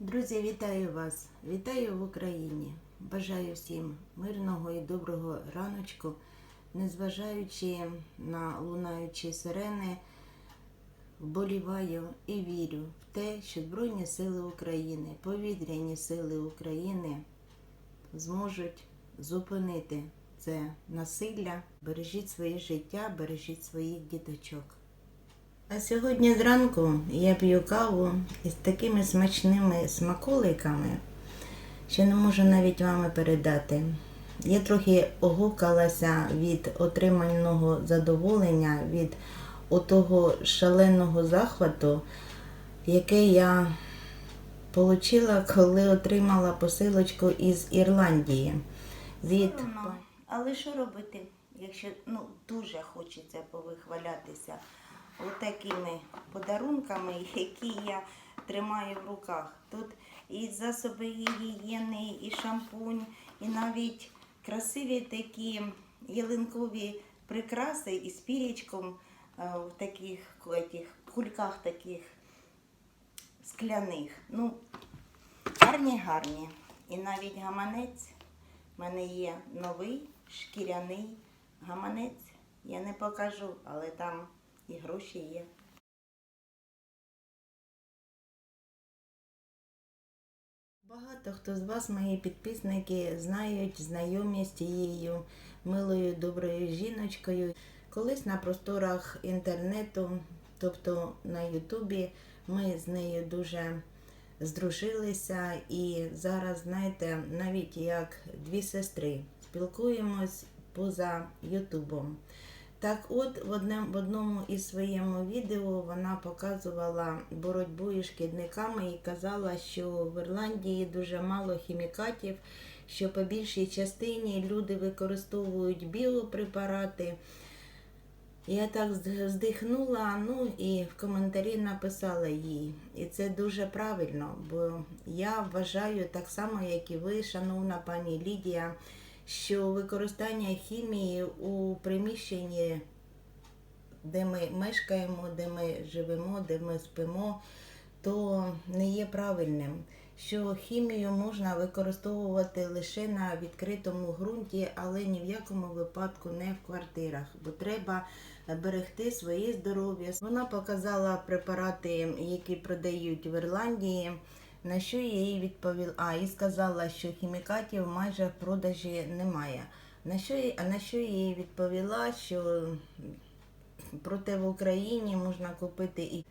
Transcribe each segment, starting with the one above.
Друзі, вітаю вас! Вітаю в Україні! Бажаю всім мирного і доброго раночку, незважаючи на лунаючі сирени, вболіваю і вірю в те, що Збройні Сили України, повітряні сили України зможуть зупинити це насилля. Бережіть своє життя, бережіть своїх діточок. А сьогодні зранку я п'ю каву із такими смачними смаколиками, що не можу навіть вами передати. Я трохи огукалася від отриманого задоволення, від отого шаленого захвату, який я отримала, коли отримала посилочку із Ірландії. Від... Але що робити, якщо ну, дуже хочеться повихвалятися? Отакими подарунками, які я тримаю в руках. Тут і засоби гігієни, і шампунь, і навіть красиві такі ялинкові прикраси із пірічком е, в таких кульках таких скляних. Ну, гарні, гарні. І навіть гаманець. У мене є новий шкіряний гаманець. Я не покажу, але там і гроші є. Багато хто з вас, мої підписники, знають, знайомі з тією милою доброю жіночкою. Колись на просторах інтернету, тобто на Ютубі, ми з нею дуже здружилися і зараз, знаєте, навіть як дві сестри спілкуємось поза Ютубом. Так от, в, одному, в одному із своєму відео вона показувала боротьбу із шкідниками і казала, що в Ірландії дуже мало хімікатів, що по більшій частині люди використовують біопрепарати. Я так здихнула, ну і в коментарі написала їй. І це дуже правильно, бо я вважаю так само, як і ви, шановна пані Лідія що використання хімії у приміщенні, де ми мешкаємо, де ми живемо, де ми спимо, то не є правильним. Що хімію можна використовувати лише на відкритому ґрунті, але ні в якому випадку не в квартирах, бо треба берегти своє здоров'я. Вона показала препарати, які продають в Ірландії. На що я їй відповіла? А, і сказала, що хімікатів майже в продажі немає. На що я, на що я їй відповіла, що проте в Україні можна купити і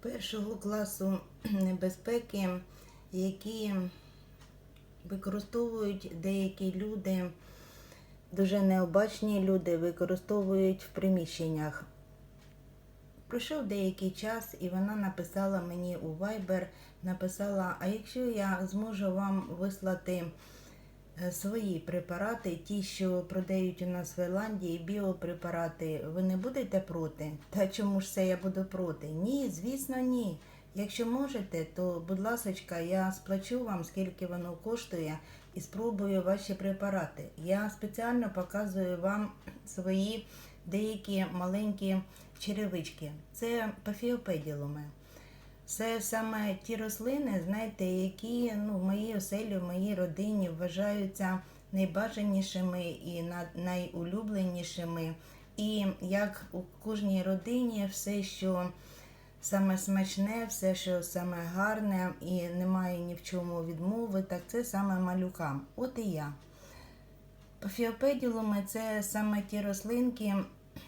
першого класу небезпеки, які використовують деякі люди, дуже необачні люди, використовують в приміщеннях. Пройшов деякий час, і вона написала мені у Viber, написала: А якщо я зможу вам вислати е, свої препарати, ті, що продають у нас в Ірландії, біопрепарати, ви не будете проти? Та чому ж це я буду проти? Ні, звісно, ні. Якщо можете, то, будь ласка, я сплачу вам, скільки воно коштує, і спробую ваші препарати. Я спеціально показую вам свої деякі маленькі черевички. Це пафіопеділуми. Це саме ті рослини, знаєте, які ну, в моїй оселі, в моїй родині вважаються найбажанішими і найулюбленішими. І як у кожній родині все, що саме смачне, все, що саме гарне і немає ні в чому відмови, так це саме малюкам. От і я. Пафіопеділуми це саме ті рослинки,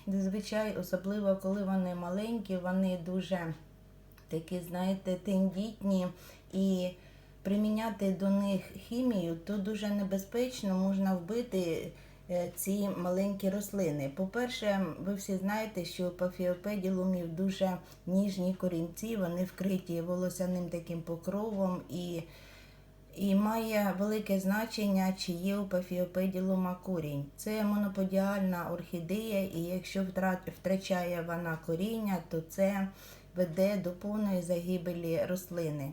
зазвичай, особливо коли вони маленькі, вони дуже такі, знаєте, тендітні і приміняти до них хімію, то дуже небезпечно можна вбити е, ці маленькі рослини. По-перше, ви всі знаєте, що пафіопеділумів дуже ніжні корінці, вони вкриті волосяним таким покровом і і має велике значення, чи є у пафіопеділума корінь. Це моноподіальна орхідея, і якщо втрачає вона коріння, то це веде до повної загибелі рослини.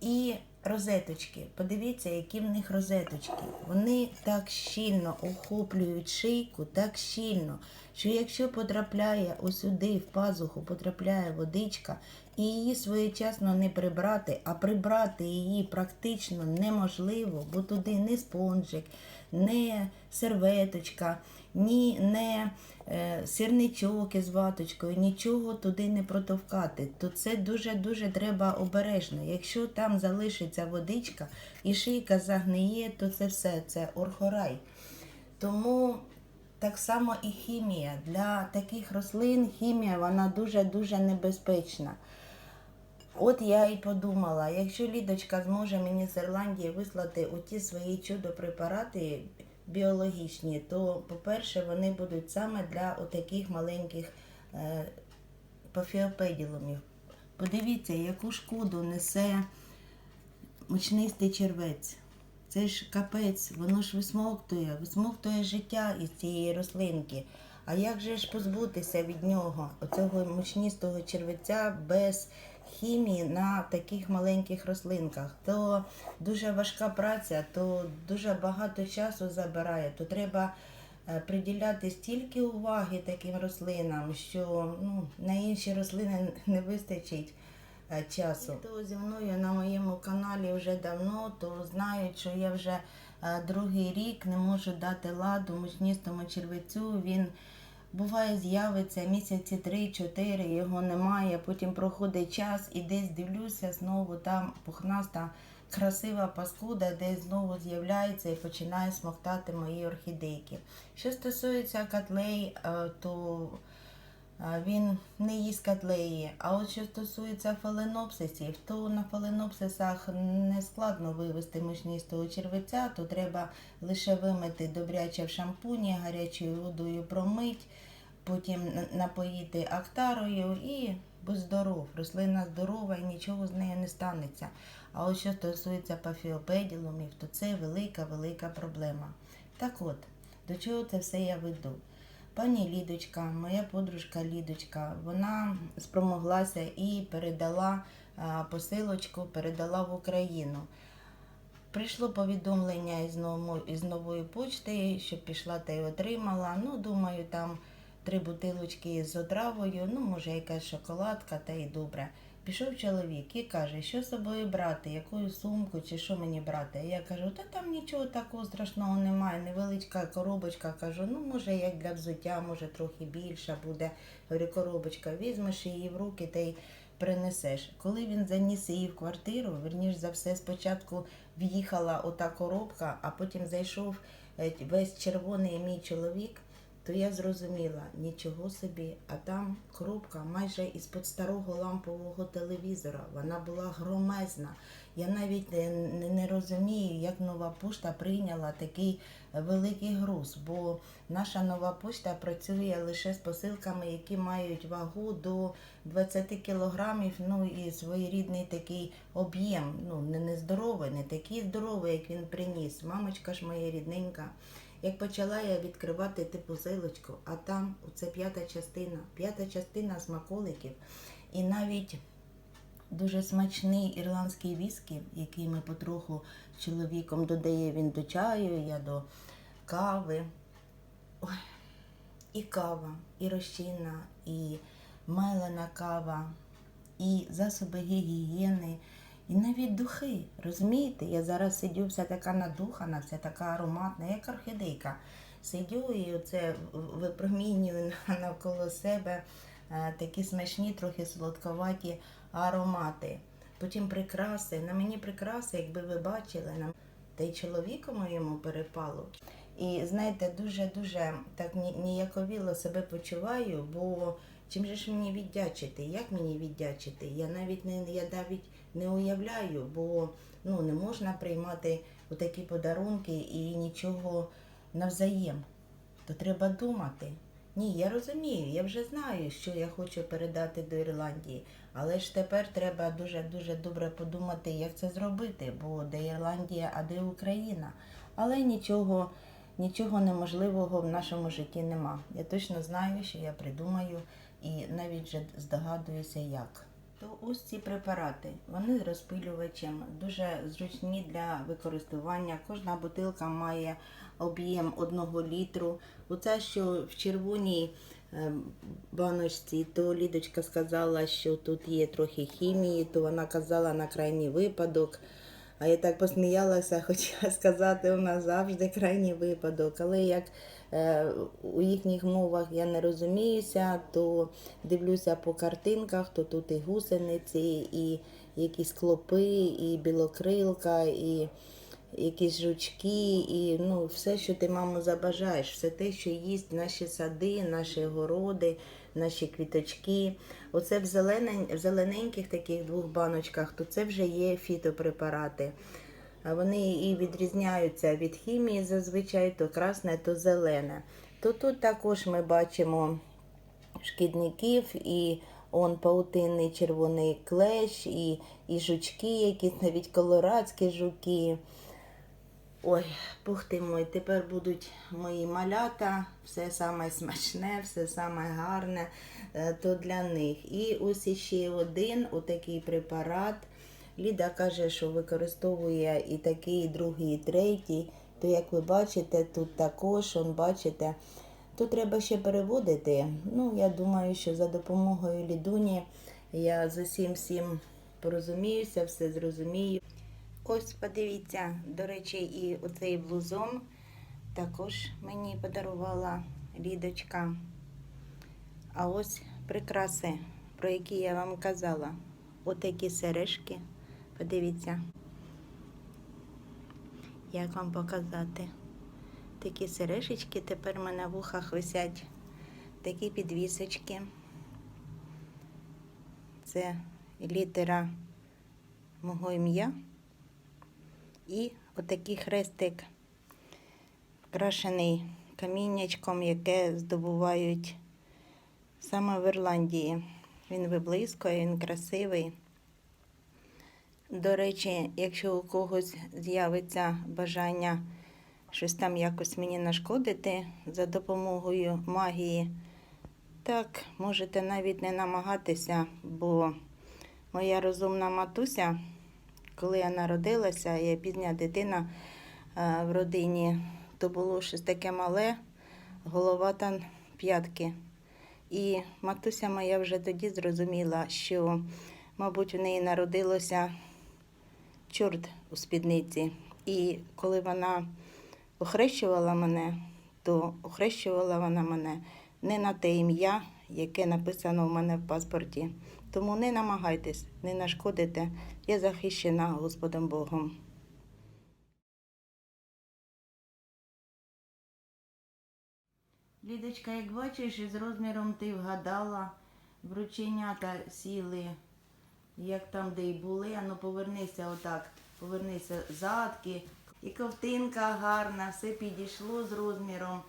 І розеточки. Подивіться, які в них розеточки. Вони так щільно охоплюють шийку, так щільно, що якщо потрапляє ось сюди, в пазуху, потрапляє водичка, і її своєчасно не прибрати, а прибрати її практично неможливо, бо туди не спонжик, не серветочка, ні не е, сірничок із ваточкою, нічого туди не протовкати. То це дуже-дуже треба обережно. Якщо там залишиться водичка і шийка загниє, то це все, це орхорай. Тому так само і хімія. Для таких рослин хімія вона дуже-дуже небезпечна. От я і подумала, якщо Лідочка зможе мені з Ірландії вислати оті свої чудо-препарати біологічні, то, по-перше, вони будуть саме для отаких маленьких е, пафіопеділумів. Подивіться, яку шкоду несе мучнистий червець. Це ж капець, воно ж висмоктує, висмоктує життя із цієї рослинки. А як же ж позбутися від нього, оцього мучнистого червеця без хімії на таких маленьких рослинках? То дуже важка праця, то дуже багато часу забирає, то треба е, приділяти стільки уваги таким рослинам, що ну, на інші рослини не вистачить е, часу. Хто зі мною на моєму каналі вже давно, то знають, що я вже е, другий рік не можу дати ладу мучністому червецю. Він буває з'явиться місяці 3-4, його немає. Потім проходить час і десь дивлюся, знову там пухнаста. Красива паскуда, десь знову з'являється і починає смоктати мої орхідейки. Що стосується котлей, е, то Він не їсть котлеї. А от що стосується фаленопсисів, то на фаленопсисах не складно вивести мучнистого червеця, то треба лише вимити добряче в шампуні, гарячою водою промить, потім напоїти актарою і будь здоров. Рослина здорова і нічого з нею не станеться. А от що стосується пафіопеділумів, то це велика-велика проблема. Так от, до чого це все я веду? Пані Лідочка, моя подружка Лідочка, вона спромоглася і передала посилочку, передала в Україну. Прийшло повідомлення із, ново- із нової почти, що пішла та й отримала. Ну, думаю, там три бутилочки з отравою, ну, може, якась шоколадка, та й добре. Пішов чоловік і каже, що з собою брати, яку сумку чи що мені брати. Я кажу, та там нічого такого страшного немає, невеличка коробочка. Кажу, ну може як для взуття, може трохи більша буде. Говорю, коробочка, візьмеш її в руки та й принесеш. Коли він заніс її в квартиру, верніш за все, спочатку в'їхала ота коробка, а потім зайшов е, весь червоний мій чоловік. То я зрозуміла, нічого собі, а там коробка майже із-під старого лампового телевізора. Вона була громезна. Я навіть не, не, розумію, як нова пошта прийняла такий великий груз, бо наша нова пошта працює лише з посилками, які мають вагу до 20 кілограмів, ну і своєрідний такий об'єм. Ну, не, не здоровий, не такий здоровий, як він приніс. Мамочка ж моя рідненька. Як почала я відкривати типу зилочку, а там це п'ята частина, п'ята частина смаколиків. І навіть дуже смачний ірландський віскі, який ми потроху з чоловіком додає він до чаю, я до кави. Ой, і кава, і розчинна, і мелена кава, і засоби гігієни, і навіть духи. Розумієте? Я зараз сидю вся така надухана, вся така ароматна, як орхідейка. Сидю і оце випромінюю навколо себе е, такі смачні, трохи солодковаті аромати. Потім прикраси. На мені прикраси, якби ви бачили, на та й чоловіку моєму перепало. І знаєте, дуже-дуже так ніяковіло себе почуваю, бо чим же ж мені віддячити? Як мені віддячити? Я навіть не я навіть не уявляю, бо ну не можна приймати отакі подарунки і нічого навзаєм. То треба думати. Ні, я розумію, я вже знаю, що я хочу передати до Ірландії, але ж тепер треба дуже дуже добре подумати, як це зробити, бо де Ірландія, а де Україна. Але нічого, нічого неможливого в нашому житті нема. Я точно знаю, що я придумаю і навіть вже здогадуюся, як. То ось ці препарати, вони з розпилювачем, дуже зручні для використання. Кожна бутилка має об'єм 1 літру. Оце, що в червоній е, баночці, то Лідочка сказала, що тут є трохи хімії, то вона казала на крайній випадок. А я так посміялася, хотіла сказати, у нас завжди крайній випадок. Але як е, у їхніх мовах я не розуміюся, то дивлюся по картинках, то тут і гусениці, і якісь клопи, і білокрилка, і якісь жучки, і ну, все, що ти, мамо, забажаєш, все те, що їсть наші сади, наші городи, наші квіточки. Оце в, зеленень, в зелененьких таких двох баночках, то це вже є фітопрепарати. Вони і відрізняються від хімії зазвичай, то красне, то зелене. То тут також ми бачимо шкідників і он паутинний червоний клещ, і, і жучки, якісь навіть колорадські жуки. Ой, бух ти мой, тепер будуть мої малята, все саме смачне, все саме гарне, е, то для них. І ось іще один отакий препарат. Ліда каже, що використовує і такий, і другий, і третій. То, як ви бачите, тут також, он, бачите, тут треба ще переводити. Ну, я думаю, що за допомогою Лідуні я з усім всім порозуміюся, все зрозумію. Ось подивіться, до речі, і оцей блузон також мені подарувала Лідочка. А ось прикраси, про які я вам казала. Отакі сережки. Подивіться. Як вам показати? Такі сережечки тепер в мене в ухах висять. Такі підвісочки. Це літера мого ім'я. І отакий хрестик, вкрашений каміннячком, яке здобувають саме в Ірландії. Він виблискує, він красивий. До речі, якщо у когось з'явиться бажання щось там якось мені нашкодити за допомогою магії, так можете навіть не намагатися, бо моя розумна матуся. Коли я народилася, я пізня дитина е, в родині, то було щось таке мале, голова там п'ятки. І матуся моя вже тоді зрозуміла, що, мабуть, у неї народилося чорт у спідниці. І коли вона охрещувала мене, то охрещувала вона мене не на те ім'я, яке написано в мене в паспорті. Тому не намагайтесь, не нашкодите. Я захищена Господом Богом. Лідочка, як бачиш, із розміром ти вгадала, врученята сіли, як там, де й були. Ану, повернися отак, повернися задки. І ковтинка гарна, все підійшло з розміром.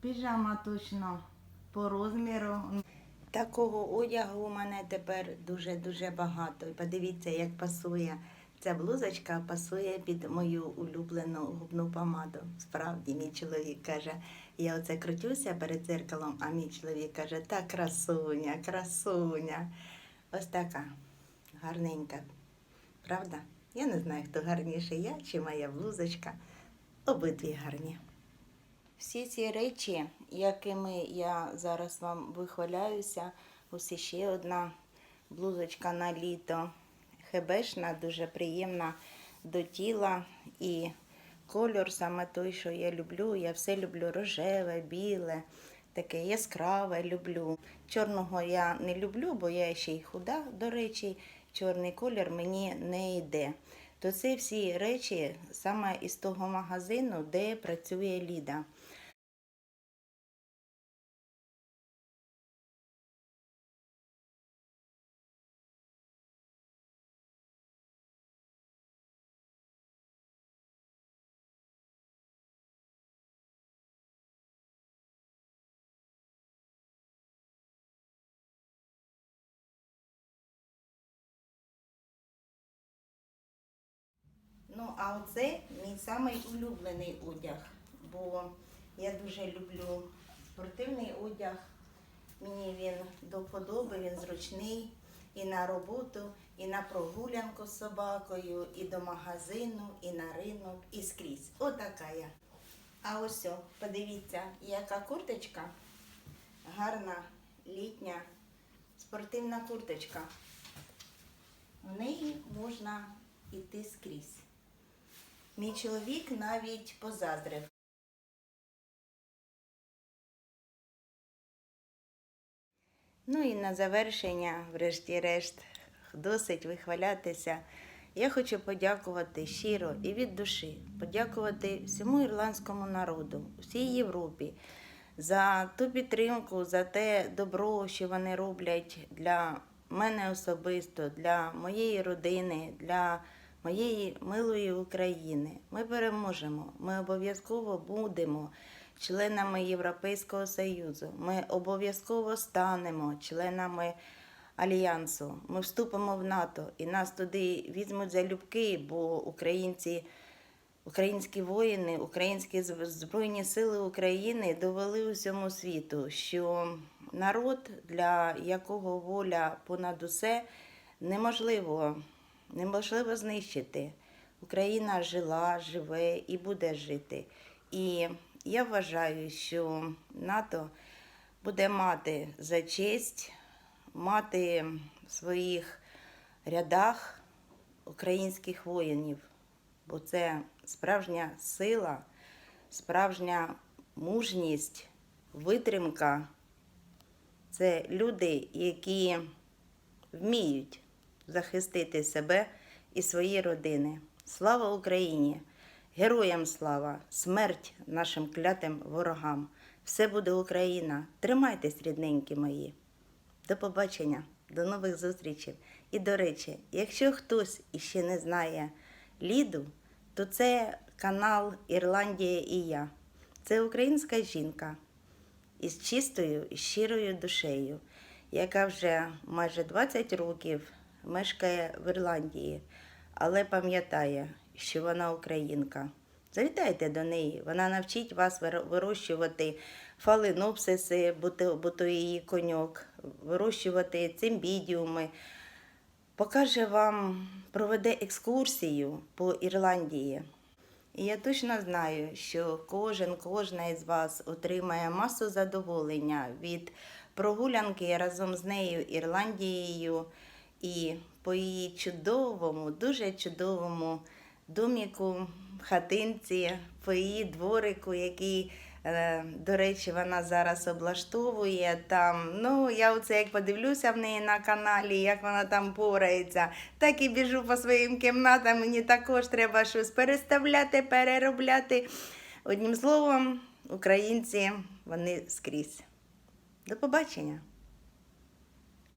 Піжама точно по розміру. Такого одягу у мене тепер дуже-дуже багато. Подивіться, як пасує. Ця блузочка пасує під мою улюблену губну помаду. Справді, мій чоловік каже, я оце крутюся перед дзеркалом, а мій чоловік каже, та красуня, красуня. Ось така гарненька. Правда? Я не знаю, хто гарніше, я чи моя блузочка. Обидві гарні. Всі ці речі, якими я зараз вам вихваляюся, ось ще одна блузочка на літо. Хебешна, дуже приємна до тіла і кольор саме той, що я люблю. Я все люблю рожеве, біле, таке яскраве люблю. Чорного я не люблю, бо я ще й худа, до речі, чорний колір мені не йде. То це всі речі саме із того магазину, де працює Ліда. А оце мій самий улюблений одяг, бо я дуже люблю спортивний одяг. Мені він до вподоби, він зручний і на роботу, і на прогулянку з собакою, і до магазину, і на ринок, і скрізь. Отака я. А ось, подивіться, яка курточка. гарна літня спортивна курточка. В неї можна йти скрізь. Мій чоловік навіть позаздрив. Ну і на завершення, врешті-решт, досить вихвалятися. Я хочу подякувати щиро і від душі, подякувати всьому ірландському народу, всій Європі за ту підтримку, за те добро, що вони роблять для мене особисто, для моєї родини, для моєї милої України. Ми переможемо. Ми обов'язково будемо членами Європейського Союзу. Ми обов'язково станемо членами альянсу. Ми вступимо в НАТО і нас туди візьмуть залюбки, бо українці. Українські воїни, українські Збройні Сили України довели усьому світу, що народ, для якого воля понад усе, неможливо, неможливо знищити. Україна жила, живе і буде жити. І я вважаю, що НАТО буде мати за честь мати в своїх рядах українських воїнів бо це справжня сила, справжня мужність, витримка. Це люди, які вміють захистити себе і свої родини. Слава Україні! Героям слава! Смерть нашим клятим ворогам! Все буде Україна! Тримайтесь, рідненькі мої! До побачення, до нових зустрічей. І до речі, якщо хтось іще не знає Ліду, то це канал Ірландія і я. Це українська жінка із чистою і щирою душею, яка вже майже 20 років мешкає в Ірландії, але пам'ятає, що вона українка. Завітайте до неї, вона навчить вас вирощувати фаленопсиси, бо її коньок, вирощувати цимбідіуми, покаже вам, проведе екскурсію по Ірландії. І я точно знаю, що кожен, кожна із вас отримає масу задоволення від прогулянки разом з нею Ірландією і по її чудовому, дуже чудовому доміку, хатинці, по її дворику, який, е, до речі, вона зараз облаштовує там. Ну, я оце як подивлюся в неї на каналі, як вона там порається, так і біжу по своїм кімнатам. Мені також треба щось переставляти, переробляти. Одним словом, українці вони скрізь. До побачення!